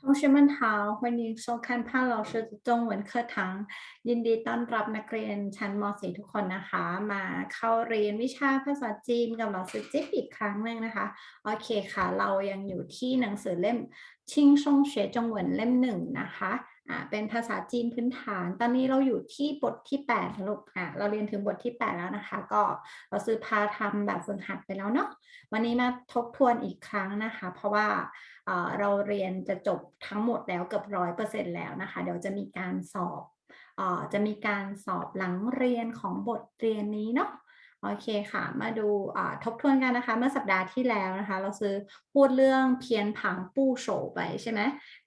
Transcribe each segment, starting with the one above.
同学们好，欢迎收看潘老师的中文课堂ยินดีต้อนรับนักเรียนชั้นม .4 ทุกคนนะคะ มาเข้าเรียนวิชาภาษาจีนกับเราสือจิ๊บอีกครั้งหนึ่งนะคะ โอเคค่ะ เรายังอยู่ที่หนังสือเล่มชิงชงเฉจงเหวินเล่มหนึ่งนะคะ อ่าเป็นภาษาจีนพื้นฐาน ตอนนี้เราอยู่ที่บทที่8นะลูกอ่าเราเรียนถึงบทที่ 8 แล้วนะคะ ก็เราซื้อพาทำแบบฝึกหัดไปแล้วเนาะวันนี้มาทบทวนอีกครั้งนะคะ เพราะว่าเอ่อเราเรียนจะจบทั้งหมดแล้วเกือบร้อยเปอร์เซ็นต์แล้วนะคะ เดี๋ยวจะมีการสอบเอ่อจะมีการสอบหลังเรียนของบทเรียนนี้เนาะ โอเคค่ะ มาดูทบทวนกันนะคะ เมื่อสัปดาห์ที่แล้วนะคะ เราซื้อพูดเรื่องเพียนผังปู้โฉไปใช่ไหม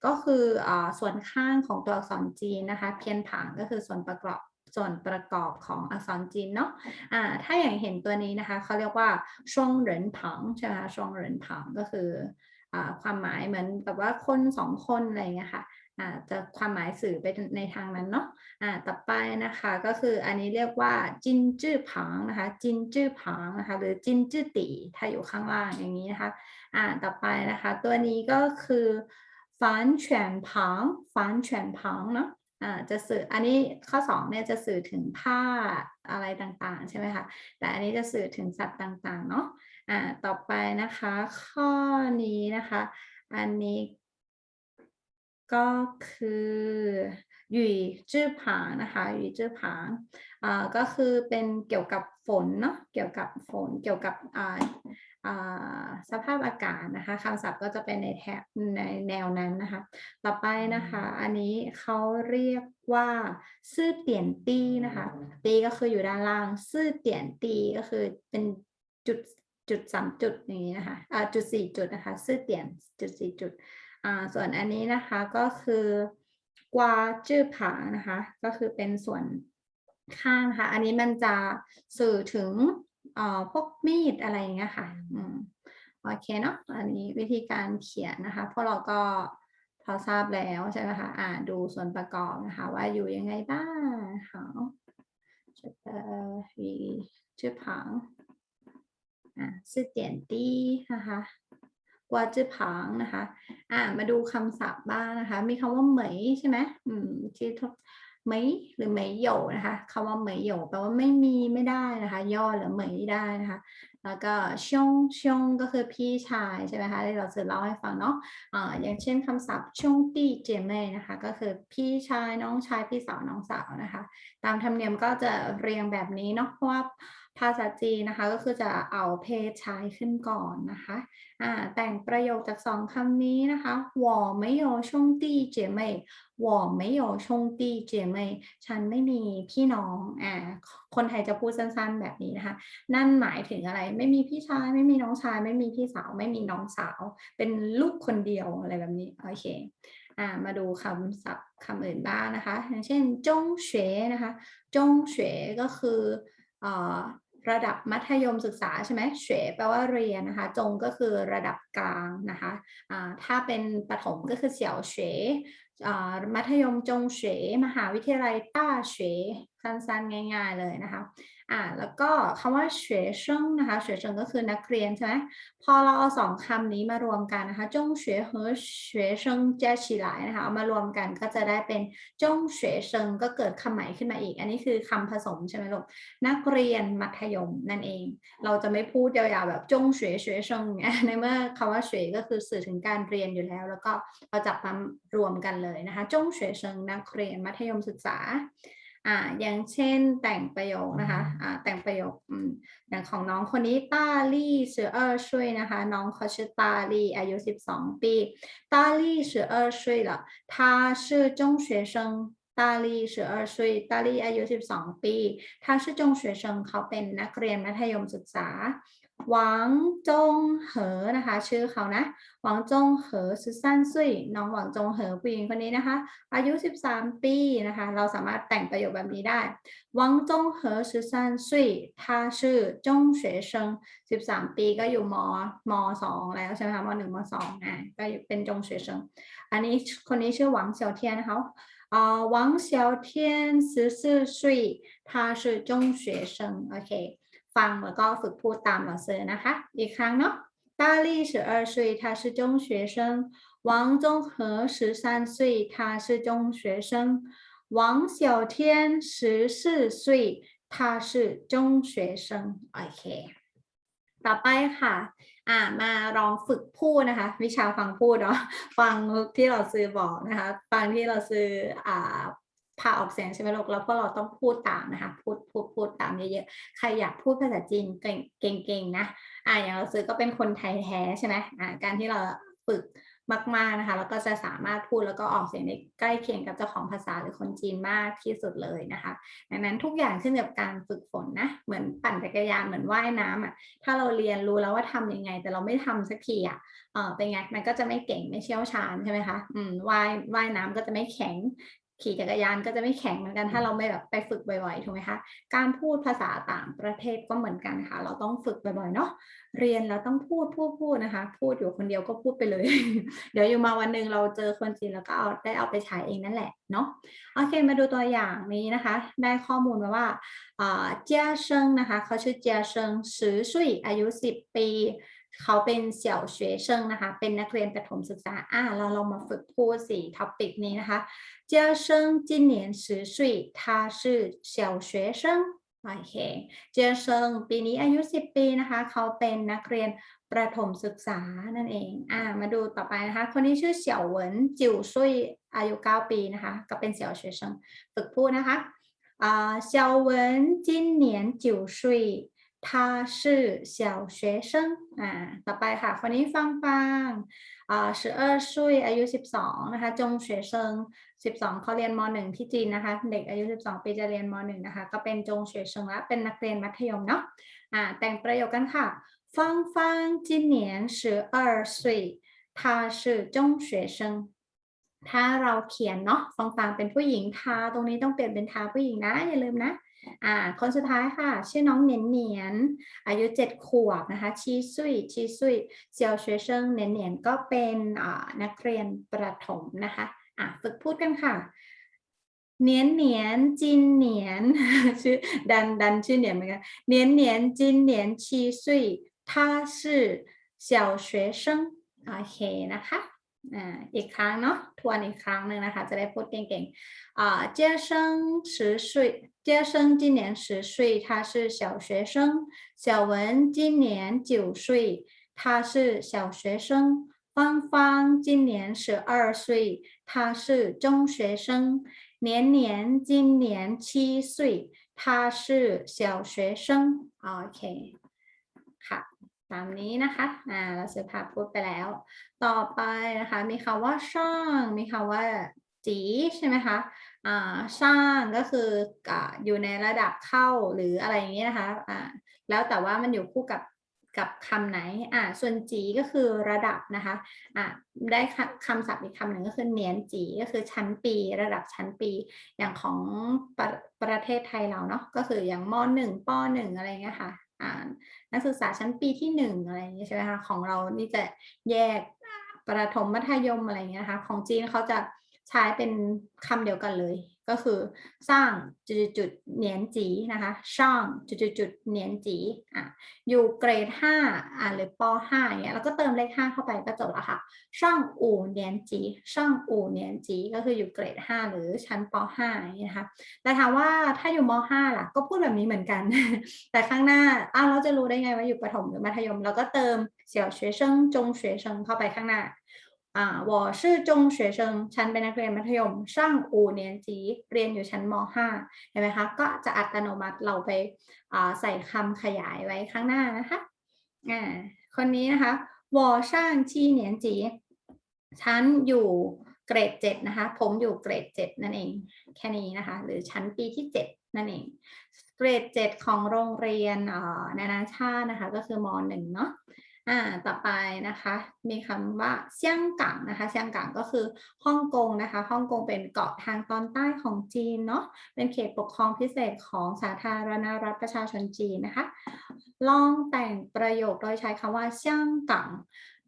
ก็คืออส่วนข้างของตัวอักษรจีนนะคะ เพียนผังก็คือส่วนประกอบส่วนประกอบของอักษรจีนเนาะอ่าถ้าอย่างเห็นตัวนี้นะคะเขาเรียกว่าช่วงเหรินผังใช่ไหมช่วงเหรินผังก็คืออความหมายเหมือนแบบว่าคนสองคนอะไรเงี้ยค่ะ อ่าจะความหมายสื่อไปในทางนั้นเนาะอ่าต่อไปนะคะก็คืออันนี้เรียกว่าจินจื้อผังนะคะจินจื้อผังนะคะหรือจินจื้อตีถ้าอยู่ข้างล่างอย่างนี้นะคะอ่าต่อไปนะคะ ตัวนี้ก็คือฝันเฉียนผังฝันเฉียนผังเนาะอ่าจะสื่ออันนี้ข้อ2เนี่ยจะสื่อถึงผ้าอะไรต่างๆใช่ไหมคะแต่อันนี้จะสื่อถึงสัตว์ต่างๆเนาะอ่าต่อไปนะคะ ข้อนี้นะคะ อันนี้ ก็คือหยุยจื้อผางนะคะหยุยจื้อผางอ่าก็คือเป็นเกี่ยวกับฝนเนาะเกี่ยวกับฝนเกี่ยวกับอ่าอ่าสภาพอากาศนะคะคำศัพท์ก็จะเป็นในแถบในแนวนั้นนะคะ ต่อไปนะคะ อันนี้เขาเรียกว่าซื่อเตียนตีนะคะ ตีก็คืออยู่ด้านล่างซื่อเตียนตีก็คือเป็นจุดจุดสามจุดอย่างนี้นะคะอ่าจุดสี่จุดนะคะซื่อเตียนจุดสี่จุด ส่วนอันนี้นะคะก็คือกวาจื้อผานะคะ ก็คือเป็นส่วนข้างค่ะ อันนี้มันจะสื่อถึงพวกมีดอะไรอย่างเงี้ยค่ะโอเคเนาะอันนี้วิธีการเขียนนะคะพวกเราก็พอทราบแล้วใช่ไหมคะอ่าดูส่วนประกอบนะคะ ว่าอยู่ยังไงบ้างค่ะจะเอ่อวีชื่อผังอ่าสื่อเตียนตี้นะคะ ว่าจื้อผางนะคะ อ่า มาดูคำศัพท์บ้างนะคะ มีคำว่าเหมยใช่ไหมอืมที่ทบเหมยหรือเหมยโหยนะคะคำว่าเหมยโหยแปลว่าไม่มีไม่ได้นะคะ ย่อหรือเหมยได้นะคะ แล้วก็ชงชงก็คือพี่ชายใช่ไหมคะที่เราจะเล่าให้ฟังเนาะอ่าอย่างเช่นคำศัพท์ชงตี้เจมเม่นะคะ ก็คือพี่ชายน้องชายพี่สาวน้องสาวนะคะ ตามธรรมเนียมก็จะเรียงแบบนี้เนาะเพราะว่า ภาษาจีนนะคะ ก็คือจะเอาเพศชายขึ้นก่อนนะคะอ่าแต่งประโยคจากสองคำนี้นะคะ我没有兄弟姐妹我没有兄弟姐妹ฉันไม่มีพี่น้องอ่าคนไทยจะพูดสั้นๆแบบนี้นะคะ นั่นหมายถึงอะไร ไม่มีพี่ชาย ไม่มีน้องชาย ไม่มีพี่สาว ไม่มีน้องสาว เป็นลูกคนเดียวอะไรแบบนี้ โอเค อ่า มาดูคำศัพท์คำอื่นบ้างนะคะ อย่างเช่น จงเฉนะคะ จงเฉก็คือเอ่อ ระดับมัธยมศึกษาใช่ไหมเฉแปลว่าเรียนนะคะ จงก็คือระดับกลางนะคะถ้าเป็นประถมก็คือเสี่ยวเฉว มัธยมจงเฉยมหาวิทยาลัยต้าเฉยสั้นๆง่าย ๆเลยนะคะอ่าแล้วก็คำว่าเฉยเชิงนะคะเฉยเชิงก็คือนักเรียนใช่ไหมพอเราเอาสองคำนี้มารวมกันนะคะจงเฉยเฮเฉยเชิงเจ้าฉีหลายนะคะเอามารวมกันก็จะได้เป็นจงเฉยเชิงก็เกิดคำใหม่ขึ้นมาอีก อันนี้คือคำผสมใช่ไหมลูกนักเรียนมัธยมนั่นเอง เราจะไม่พูดยาวๆแบบจงเฉยเฉยเชิงในเมื่อคำว่าเฉยก็คือสื่อถึงการเรียนอยู่แล้ว แล้วก็เราจับมารวมกันเลนะคะจงเฉวยเชิงนักเรียนมัธยมศึกษา อ่าอย่างเช่นแต่งประโยคนะคะอ่าแต่งประโยคอืมอย่างของน้องคนนี้ต้าลี่เสือเออช่วยนะคะ น้องเขาชื่อต้าลี่อายุ 12 ปีต้าลี่เสือเออช่วย了他是中学生ต้าลี่十二岁ต้าลี่อายุ 12 ปี他是中学生เขาเป็นนักเรียนมัธยมศึกษา หวังจงเหอนะคะ ชื่อเขานะ หวังจงเหอสิบสามซุยน้องหวังจงเหอผู้หญิงคนนี้นะคะ อายุ 13 ปีนะคะ เราสามารถแต่งประโยคแบบนี้ได้หวังจงเหอสิบสามซุย他是中学生13 ปีก็อยู่มมสองแล้วใช่ไหมคะมหนึ่งมสองอ่ะก็เป็นจงเฉยเชิงอันนี้คนนี้ชื่อหวังเฉียวเทียนนะคะอ่าหวังเฉียวเทียน十四岁他是中学生โอเค ฟังแล้วก็ฝึกพูดตามเราเซอร์นะคะ อีกครั้งเนาะ大力十二岁他是中学生 王中和十三岁他是中学生王小天十四岁他是中学生โอเค ต่อไปค่ะ อ่ามาลองฝึกพูดนะคะ วิชาฟังพูดเนาะ ฟังที่เราซื้อบอกนะคะ ฟังที่เราซื้ออ่า พาออกเสียงใช่ไหมลูกแล้วพวกเราต้องพูดตามนะคะ พูดพูดพูดตามเยอะๆ ใครอยากพูดภาษาจีนเก่งเก่งๆนะ อ่าอย่างเราซื้อก็เป็นคนไทยแท้ใช่ไหมอ่าการที่เราฝึกมากๆนะคะ แล้วก็จะสามารถพูดแล้วก็ออกเสียงได้ใกล้เคียงกับเจ้าของภาษาหรือคนจีนมากที่สุดเลยนะคะ ดังนั้นทุกอย่างขึ้นกับการฝึกฝนนะ เหมือนปั่นจักรยานเหมือนว่ายน้ำอะ ถ้าเราเรียนรู้แล้วว่าทำยังไง แต่เราไม่ทำสักทีอะ เออเป็นไงมันก็จะไม่เก่งไม่เชี่ยวชาญใช่ไหมคะ อืมว่ายว่ายน้ำก็จะไม่แข็ง ขี่จักรยานก็จะไม่แข็งเหมือนกันถ้าเราไม่แบบไปฝึกบ่อยๆถูกไหมคะการพูดภาษาต่างประเทศก็เหมือนกันค่ะ เราต้องฝึกบ่อยๆเนาะเรียนเราต้องพูดพูดพูดนะคะ พูดอยู่คนเดียวก็พูดไปเลย เดี๋ยวอยู่มาวันหนึ่งเราเจอคนจีนแล้วก็เอาได้เอาไปใช้เองนั่นแหละเนาะโอเคมาดูตัวอย่างนี้นะคะ ได้ข้อมูลมาว่าอ่าเจียเซิงนะคะเขาชื่อเจียเซิงสือสุยอายุ 10 ปี เขาเป็นเสี่ยวเฉวเชิงนะคะ เป็นนักเรียนประถมศึกษา อ่า เราลองมาฝึกพูดสี่ท็อปิกนี้นะคะ เจ้าเชิงจินเหนียนสือสุยทาชื่อเสี่ยวเซิงโอเค เจ้าเชิงปีนี้อายุ 10 ปีนะคะ เขาเป็นนักเรียนประถมศึกษานั่นเอง อ่า มาดูต่อไปนะคะ คนนี้ชื่อเสี่ยวเหวินจิวซุยอายุ 9 ปีนะคะ ก็เป็นเสี่ยวเฉวเชิงฝึกพูดนะคะ อ่า เสี่ยวเหวินจินเนียนจิวซุย 他是小学生อ่า ต่อไปค่ะ คนนี้ฟังฟังอ่า十二岁อายุ 12 นะคะ จงเฉวยเซิง12เขาเรียนม .1 ที่จีนนะคะ เด็กอายุ 12 ปีจะเรียนม .1 นะคะ ก็เป็นจงเฉวยเซิงและเป็นนักเรียนมัธยมเนาะ อ่า แต่งประโยคกันค่ะ芳芳今年十二岁他是中学生ถ้าเราเขียนเนาะฟังฟังเป็นผู้หญิงทาตรงนี้ต้องเปลี่ยนเป็นทาผู้หญิงนะ อย่าลืมนะ อ่า คนสุดท้ายค่ะ ชื่อน้องเหนียนเหนียนอายุเจ็ดขวบนะคะ ชีซุยชีซุยเซียวเชวยเซิงเหนียนเหนียนก็เป็นอ่านักเรียนประถมนะคะ อ่ะฝึกพูดกันค่ะเหนียนเหนียนจินเหนียน ชื่อดันดันชื่อเหนียนเหมือนกันเหนียนเหนียนจินเหนียนชีซุย他是小学生โอเคนะคะ อ่า อีกครั้งเนาะ ทวนอีกครั้งหนึ่งนะคะ จะได้พูดเก่งๆ 啊，接生十岁，接生今年十岁，他是小学生。小文今年九岁，他是小学生。芳芳今年十二岁，他是中学生。年年今年七岁，他是小学生。OK，ค่ะ ตามนี้นะคะ อ่า เราเสือพาพูดไปแล้ว ต่อไปนะคะ มีคำว่าช่างมีคำว่าจีใช่ไหมคะ อ่าช่างก็คืออ่าอยู่ในระดับเข้าหรืออะไรอย่างเงี้ยนะคะ อ่า แล้วแต่ว่ามันอยู่คู่กับกับคำไหน อ่า ส่วนจีก็คือระดับนะคะ อ่าได้คำคำศัพท์อีกคำหนึ่งก็คือเนียนจีก็คือชั้นปี ระดับชั้นปี อย่างของประประเทศไทยเราเนาะ ก็คืออย่างมหนึ่งปหนึ่งอะไรเงี้ยค่ะ อ่านักศึกษาชั้นปีที่หนึ่งอะไรอย่างนี้ใช่ไหมคะของเรานี่จะแยกประถมมัธยมอะไรเงี้ยนะคะของจีนเขาจะ ใช้เป็นคำเดียวกันเลย ก็คือสร้างจุดจุดเนียนจีนะคะช่างจุดจุดเนียนจีอะอยู่เกรดห้าอะหรือปห้าเนี้ยแล้วก็เติมเลขห้าเข้าไปก็จบละค่ะช่างอูเนียนจีช่างอูเนียนจีก็คืออยู่เกรดห้าหรือชั้นปห้านะคะแต่ถามว่าถ้าอยู่มห้าล่ะก็พูดแบบนี้เหมือนกัน แต่ข้างหน้าอ้าวเราจะรู้ได้ไงว่าอยู่ประถมหรือมัธยม เราก็เติมเสี่ยวเฉยเชิงจงเฉยเชิงเข้าไปข้างหน้า อ่า我是中学生ฉันเป็นนักเรียนมัธยมช่างอูเนียนจีเรียนอยู่ชั้นม .5 เห็นไหมคะ ก็จะอัตโนมัติเราไปอ่าใส่คำขยายไว้ข้างหน้านะคะอ่าคนนี้นะคะวอช่างชีเนียนจีฉันอยู่เกรดเจ็ดนะคะ ผมอยู่เกรดเจ็ดนั่นเอง แค่นี้นะคะ หรือชั้นปีที่ 7 นั่นเอง เกรด 7 ของโรงเรียนเอ่อนานาชาตินะคะ ก็คือม .1 เนาะ อ่าต่อไปนะคะ มีคำว่าเซี่ยงกังนะคะเซี่ยงกังก็คือฮ่องกงนะคะฮ่องกงเป็นเกาะทางตอนใต้ของจีนเนาะเป็นเขตปกครองพิเศษของสาธารณรัฐประชาชนจีนนะคะ ลองแต่งประโยคโดยใช้คำว่าเซี่ยงกัง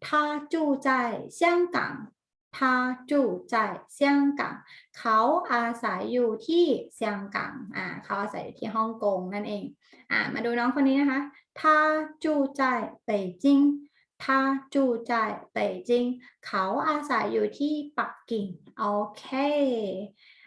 他住在香港他住在香港เขาอาศัยอยู่ที่เซี่ยงกังอ่าเขาอาศัยอยู่ที่ฮ่องกงนั่นเอง อ่ามาดูน้องคนนี้นะคะ 他住在北京他 他住在北京เขาอาศัยอยู่ที่ปักกิ่งโอเค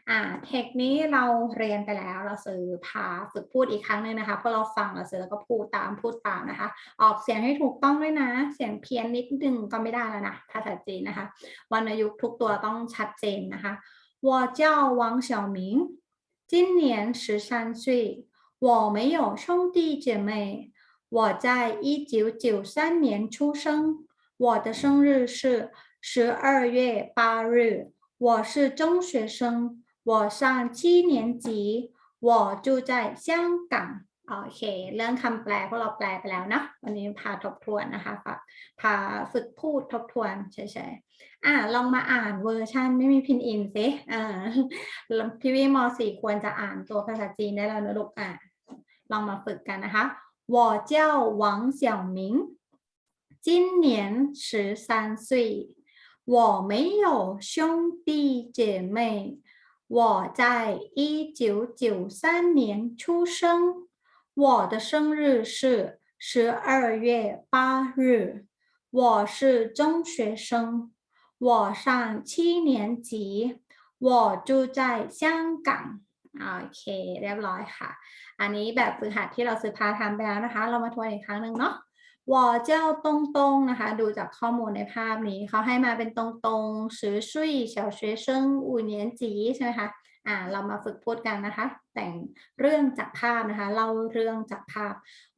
อ่าเทคนี้เราเรียนไปแล้วเราซื้อพาฝึกพูดอีกครั้งหนึงนะคะพอเราฟังเราซื้อแล้วก็พูดตามพูดตามนะคะ ออกเสียงให้ถูกต้องด้วยนะ เสียงเพี้ยนนิดนึงก็ไม่ได้แล้วนะภาษาจีนนะคะวรรณยุกต์ทุกตัวต้องชัดเจนนะคะ我叫王小明今年十三岁我没有兄弟姐妹 我在一九九三年出生我的生日是十二月八日我是中学生我上七年级我住在香港โอเค เรื่องคำแปลพวกเราแปลไปแล้วนะ วันนี้พาทบทวนนะคะพาพาฝึกพูดทบทวนเฉยๆ อ่ะ ลองมาอ่านเวอร์ชันไม่มีพินอินสิอ่าพี่วิมสี่ควรจะอ่านตัวภาษาจีนได้แล้วนะลูก อ่ะ ลองมาฝึกกันนะคะ 我叫王小明今年十三岁。我没有兄弟姐妹我在一九九三年出生，我的生日是十二月八日，我是中学生，我上七年级，我住在香港。 โอเคเรียบร้อยค่ะ อันนี้แบบฝึกหัดที่เราซื้อพาทำไปแล้วนะคะ เรามาทวนอีกครั้งหนึ่งเนาะวอเจ้าตรงตรงๆนะคะ ดูจากข้อมูลในภาพนี้เขาให้มาเป็นตรงตรงๆสือชุยเฉาเฉยเซิงอูเหนียนจีใช่ไหมคะ อ่า เรามาฝึกพูดกันนะคะ แต่งเรื่องจากภาพนะคะ เล่าเรื่องจากภาพ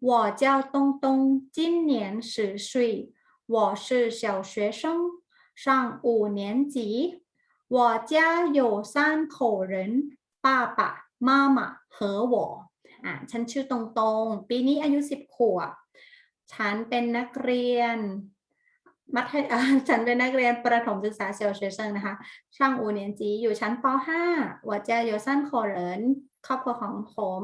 我叫东东今年十岁我是小学生上五年级我家有三口人 ป้าปะมามาเหอหวออ่าฉันชื่อตรงๆ ปีนี้อายุสิบขวบ ฉันเป็นนักเรียนมัธยฉันเป็นนักเรียนประถมศึกษาเซลเชเชิงนะคะช่างอูเนียนจีอยู่ชั้นป .5 วัดเจโยสันโคเรนครอบครัวของผม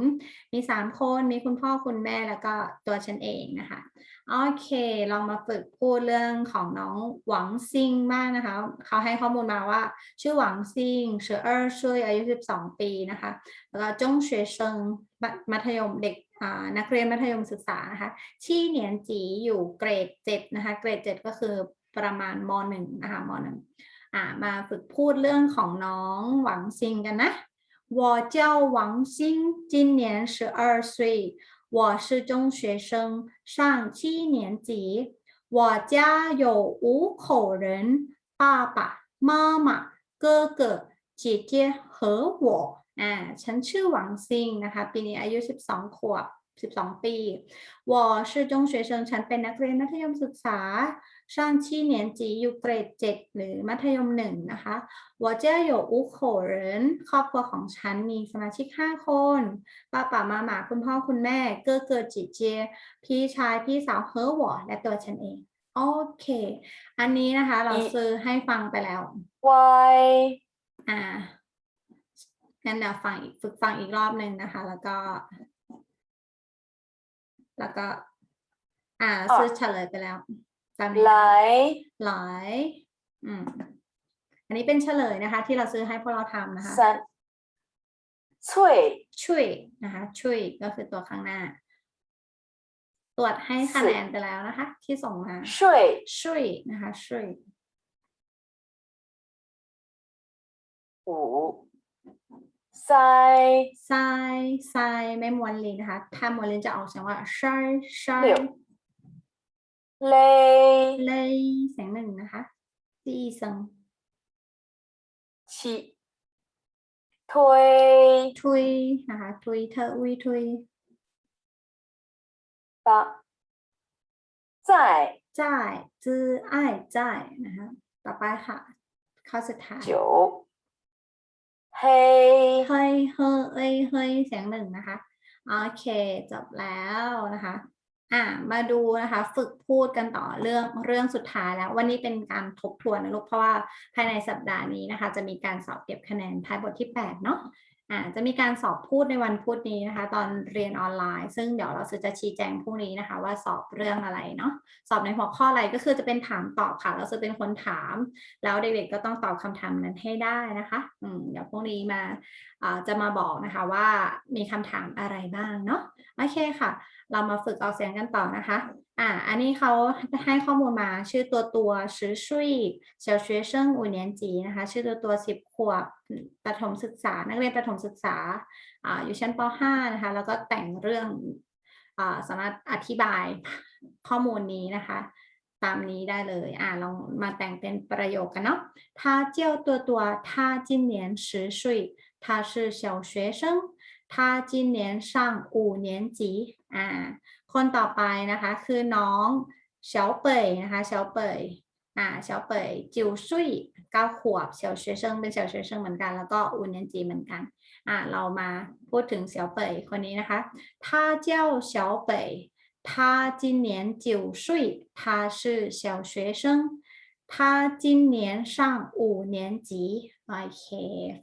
มี 3 คน มีคุณพ่อคุณแม่แล้วก็ตัวฉันเองนะคะ โอเค เรามาฝึกพูดเรื่องของน้องหวังซิงบ้างนะคะ เขาให้ข้อมูลมาว่า ชื่อหวังซิงเชอเออร์ช่วยอายุ 12 ปีนะคะ แล้วก็จงเฉยเซิงมัมัธยมเด็กอ่านักเรียนมัธยมศึกษานะคะ ชี่เหนียนจีอยู่เกรด 7 นะคะ เกรด 7 ก็คือประมาณม .1 นะคะม .1 อ่ามาฝึกพูดเรื่องของน้องหวังซิงกันนะ我叫王鑫今年十二岁 我是中学生上七年级我家有五口人爸爸妈妈哥哥姐姐和我อ่าฉันชื่อหวังซิงนะคะ ปีนี้อายุ 12 ขวบ 12 ปี我是中学生ฉันเป็นนักเรียนมัธยมศึกษา 上七年级อยู่เกรด 7 หรือมัธยม 1 นะคะ我家有五口人ครอบครัวของฉันมีสมาชิก 5 คนป้าป๋ามาหมาคุณพ่อคุณแม่เก้อเกิดจีเจ พี่ชายพี่สาวเฮอหวอและตัวฉันเอง โอเค อันนี้นะคะ เราซื้อให้ฟังไปแล้ว Y อ่างั้นเดี๋ยวฟังอีกฝึกฟังอีกรอบหนึ่งนะคะ แล้วก็ แล้วก็ อ่า อ่ะ ซื้อเฉลยไปแล้ว จำได้ไหลไหลอืมอันนี้เป็นเฉลยนะคะ ที่เราซื้อให้พวกเราทำนะคะช่วยช่วยนะคะ ช่วยก็คือตัวข้างหน้า ตรวจให้คะแนนไปแล้วนะคะ ที่ส่งมาช่วยช่วยนะคะช่วยหูไซไซไซไม่ม้วนลิ้นนะคะ ถ้าม้วนลิ้นจะออกเสียงว่าช่วยช่ว เล่เลยเสียงหนึ่งนะคะซีซังฉีทุยทุยนะคะทุยเธออุทุย và giải จ่ายจื้ออ้จ่ายนะคะต่อไปค่ะข้อสุดท้าย酒 hay เฮ้เฮ้เฮ้เฮ้เสียงหนึ่งนะคะ โอเค จบแล้วนะคะ อ่ามาดูนะคะฝึกพูดกันต่อเรื่องเรื่องสุดท้ายแล้ว วันนี้เป็นการทบทวนนะลูกเพราะว่าภายในสัปดาห์นี้นะคะ จะมีการสอบเก็บคะแนนท้ายบทที่8เนาะอ่าจะมีการสอบพูดในวันพุธนี้นะคะ ตอนเรียนออนไลน์ ซึ่งเดี๋ยวเราจะชี้แจงพรุ่งนี้นะคะ ว่าสอบเรื่องอะไรเนาะสอบในหัวข้ออะไรก็คือจะเป็นถามตอบค่ะ เราจะเป็นคนถาม แล้วเด็กๆก็ต้องตอบคำถามนั้นให้ได้นะคะอืมเดี๋ยวพรุ่งนี้มาอ่าจะมาบอกนะคะว่ามีคำถามอะไรบ้างเนาะโอเคค่ะ เรามาฝึกออกเสียงกันต่อนะคะ อ่า อันนี้เขาให้ข้อมูลมาชื่อตัวตัวชื่อชุยเฉียว学生五年级นะคะ ชื่อตัวตัวสิบขวบประถมศึกษา นักเรียนประถมศึกษา อ่า อยู่ชั้นป .5 นะคะ แล้วก็แต่งเรื่อง อ่า สามารถอธิบายข้อมูลนี้นะคะ ตามนี้ได้เลย อ่า ลองมาแต่งเป็นประโยคกันเนาะ他叫ตัวตัว他今年十岁他是小学生他今年上五年级 อ่า คนต่อไปนะคะคือน้องเฉาเป่ยนะคะเฉาเป่ยอ่าเฉาเป่ยจิวซุยเก้าขวบเฉาเชเซิงเป็นเฉาเชเซิงเหมือนกัน แล้วก็อุนเนียนจีเหมือนกันอ่าเรามาพูดถึงเฉาเป่ยคนนี้นะคะ他叫小北他今年九岁他是小学生 他今年上五年级โอเค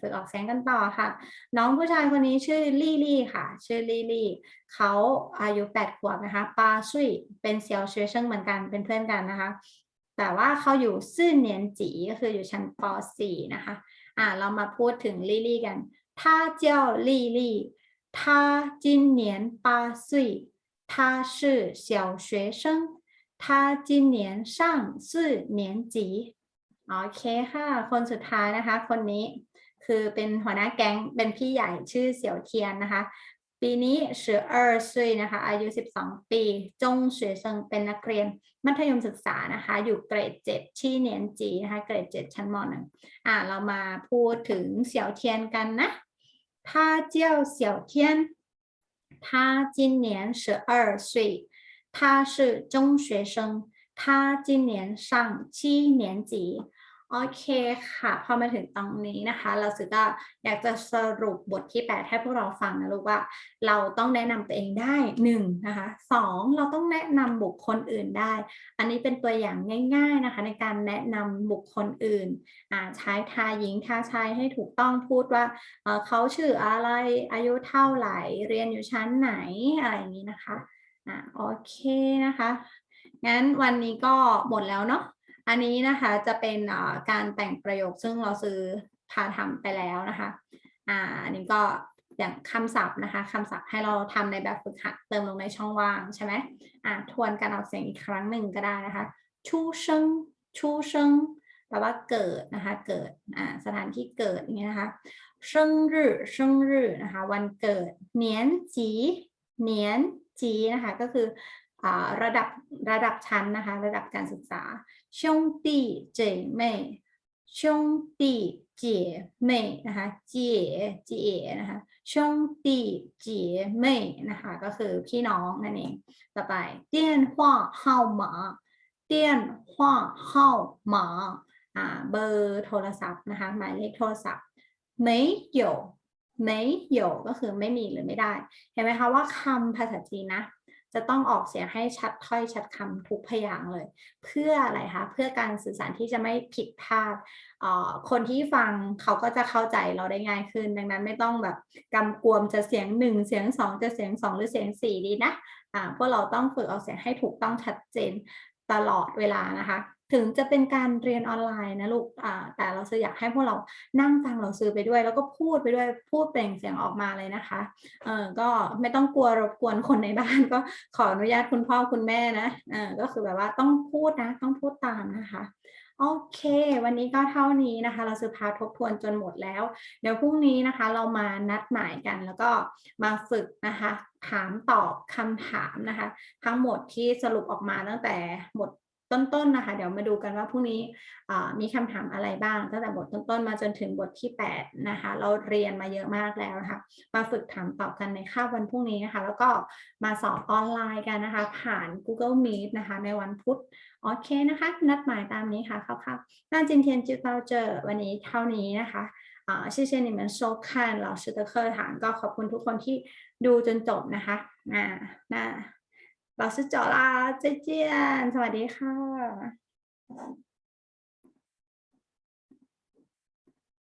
ฝึกออกเสียงกันต่อค่ะ น้องผู้ชายคนนี้ชื่อลี่ลี่ค่ะ ชื่อลี่ลี่เขาอายุแปดขวบนะคะปาซุยเป็นเซียวเชยเชิงเหมือนกันเป็นเพื่อนกันนะคะ แต่ว่าเขาอยู่ซื่อเนียนจีก็คืออยู่ชั้นป .4 นะคะ อ่าเรามาพูดถึงลี่ลี่กัน他叫丽丽他今年八岁他是小学生 他今年上四年级โอเคค่ะ คนสุดท้ายนะคะ คนนี้คือเป็นหัวหน้าแก๊งเป็นพี่ใหญ่ชื่อเสี่ยวเทียนนะคะ ปีนี้สิบเอ็ด岁นะคะ อายุ 12 ปี จงเฉยเซิงเป็นนักเรียนมัธยมศึกษานะคะ อยู่เกรด 7 ที่เนียนจีนะคะ เกรด 7 ชั้นม .1 อ่า เรามาพูดถึงเสี่ยวเทียนกันนะ他叫小天他今年十二岁 他是中学生他今年上七年级โอเคค่ะ พอมาถึงตรงนี้นะคะ เราสึกก็อยากจะสรุปบทที่ 8 ให้พวกเราฟังนะลูกว่า เราต้องแนะนำตัวเองได้1นะคะ2เราต้องแนะนำบุคคลอื่นได้ อันนี้เป็นตัวอย่างง่าย ๆนะคะ ในการแนะนำบุคคลอื่นอ่าใช้ทายหญิงทาชายให้ถูกต้องพูดว่าเเขาชื่ออะไรอายุเท่าไหร่ เรียนอยู่ชั้นไหนอะไรอย่างนี้นะคะ อะโอเคนะคะ งั้นวันนี้ก็หมดแล้วเนาะ อันนี้นะคะจะเป็นการแต่งประโยคซึ่งเราซื้อพาทำไปแล้วนะคะ อ่าอันนี้ก็อย่างคำศัพท์นะคะคำศัพท์ให้เราทำในแบบฝึกหัดเติมลงในช่องว่างใช่ไหมอ่าทวนการออกเสียงอีกครั้งหนึ่งก็ได้นะคะ ชูเชิงชูเชิงแปลว่าเกิดนะคะ เกิดอ่าสถานที่เกิดอย่างเงี้ยนะคะเชิงรือเชิงรือนะคะ วันเกิดเนียนจีเนียน จีนะคะก็คือระดับระดับชั้นนะคะระดับการศึกษาชงตีเจเม่ชงตีเจเม่นะคะเจเจนะคะชงตีเจเม่นะคะก็คือพี่น้องนั่นเองต่อไปเตี้ยนหัวเข้าหมาเตี้ยนหัวเข้าหมาเบอร์โทรศัพท์นะคะหมายเลขโทรศัพท์ไม่有没有ก็คือไม่มีหรือไม่ได้ เห็นไหมคะว่าคำภาษาจีนนะ จะต้องออกเสียงให้ชัดถ้อยชัดคำทุกพยางเลย เพื่ออะไรคะเพื่อการสื่อสารที่จะไม่ผิดพลาดคนที่ฟังเขาก็จะเข้าใจเราได้ง่ายขึ้น ดังนั้นไม่ต้องแบบกำกวมจะเสียงหนึ่งเสียงสองจะเสียงสองหรือเสียงสี่ดีนะอ่าพวกเราต้องฝึกออกเสียงให้ถูกต้องชัดเจนตลอดเวลานะคะ ถึงจะเป็นการเรียนออนไลน์นะลูกแต่เราซื้ออยากให้พวกเรานั่งฟังเราซื้อไปด้วย แล้วก็พูดไปด้วยพูดเปล่งเสียงออกมาเลยนะคะเออก็ไม่ต้องกลัวรบกวนคนในบ้านก็ขออนุญาตคุณพ่อคุณแม่นะเออก็คือแบบว่าต้องพูดนะต้องพูดตามนะคะโอเค วันนี้ก็เท่านี้นะคะ เราซื้อพาทบทวนจนหมดแล้ว เดี๋ยวพรุ่งนี้นะคะ เรามานัดหมายกันแล้วก็มาฝึกนะคะ ถามตอบคำถามนะคะ ทั้งหมดที่สรุปออกมาตั้งแต่บท ต้นๆนะคะ เดี๋ยวมาดูกันว่าพรุ่งนี้มีคำถามอะไรบ้างตั้งแต่บทต้นๆมาจนถึงบทที่ 8 นะคะ เราเรียนมาเยอะมากแล้วนะคะ มาฝึกถามตอบกันในคาบวันพรุ่งนี้นะคะ แล้วก็มาสอบออนไลน์กันนะคะ ผ่าน Google Meet นะคะ ในวันพุธโอเคนะคะ นัดหมายตามนี้ค่ะคร่าวๆ那今天就到这วันนี้เท่านี้นะคะอ่า谢谢你们收看老师的课堂ก็ขอบคุณทุกคนที่ดูจนจบนะคะอ่าน่า 老师走啦，再见，สวัสดีค่ะ